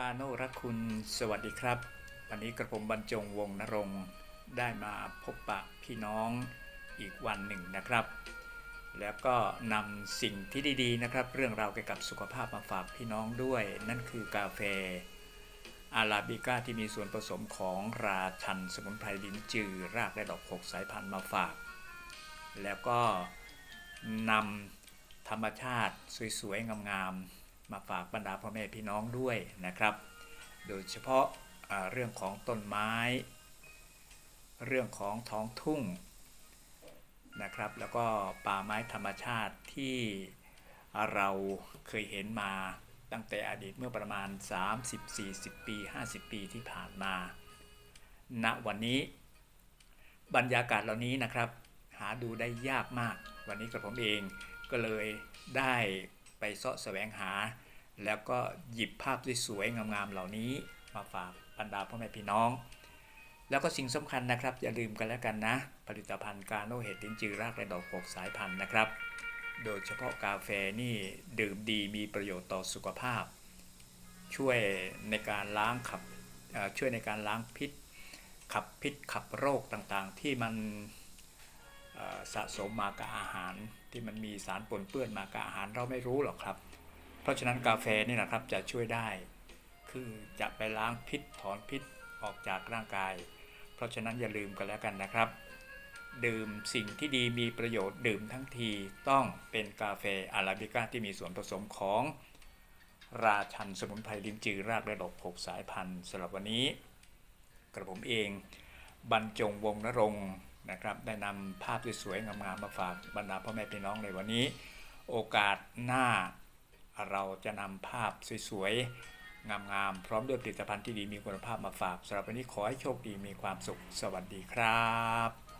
กาโนรักคุณสวัสดีครับ วันนี้กระผมบรรจงวงนรงได้มาพบปะพี่น้องอีกวันหนึ่งนะครับ แล้วก็นำสิ่งที่ดีๆนะครับ เรื่องราวเกี่ยวกับสุขภาพมาฝากพี่น้องด้วย นั่นคือกาแฟอาราบิก้าที่มีส่วนผสมของราชันสมุนไพรลิ้นจือรากและดอกหกสายพันธุ์มาฝาก แล้วก็นำธรรมชาติสวยๆงามๆ มาฝากบรรดาพ่อแม่พี่น้องด้วยนะครับ โดยเฉพาะเรื่องของต้นไม้ เรื่องของท้องทุ่งนะครับ แล้วก็ป่าไม้ธรรมชาติที่เราเคยเห็นมาตั้งแต่อดีตเมื่อประมาณ 30-40 ปี 50 ปีที่ผ่านมา ณ วันนี้บรรยากาศเหล่านี้นะครับ หาดูได้ยากมาก วันนี้กระผมเองก็เลยได้ ไปเสาะแสวงหา แล้วก็หยิบภาพสวยๆงามๆเหล่านี้ มาฝากบรรดาพ่อแม่พี่น้อง แล้วก็สิ่งสำคัญนะครับ อย่าลืมกันแล้วกันนะ ผลิตภัณฑ์กาโนเห็ดลิ้นจือรากและดอกหกสายพันธุ์นะครับ โดยเฉพาะกาแฟนี่ดื่มดีมีประโยชน์ต่อสุขภาพ ช่วยในการล้างขับช่วยในการล้างพิษขับพิษขับโรคต่างๆ ที่มัน สะสมมากับอาหารที่มันมีสารปนเปื้อนมากับอาหารเราไม่รู้หรอกครับ เพราะฉะนั้นกาแฟนี่นะครับจะช่วยได้ คือจะไปล้างพิษถอนพิษออกจากร่างกาย เพราะฉะนั้นอย่าลืมกันแล้วกันนะครับ ดื่มสิ่งที่ดีมีประโยชน์ดื่มทั้งทีต้องเป็นกาแฟอาราบิก้าที่มีส่วนผสมของราชันสมุนไพรลิ้นจือรากและดอกหกสายพันธุ์สำหรับวันนี้ กระผมเองบรรจงวงนรงค์ นะครับ ได้นำภาพสวยๆงามๆมาฝากบรรดาพ่อแม่พี่น้องในวันนี้ โอกาสหน้าเราจะนำภาพสวยๆงามๆพร้อมด้วยผลิตภัณฑ์ที่ดีมีคุณภาพมาฝากสำหรับวันนี้ขอให้โชคดีมีความสุข สวัสดีครับ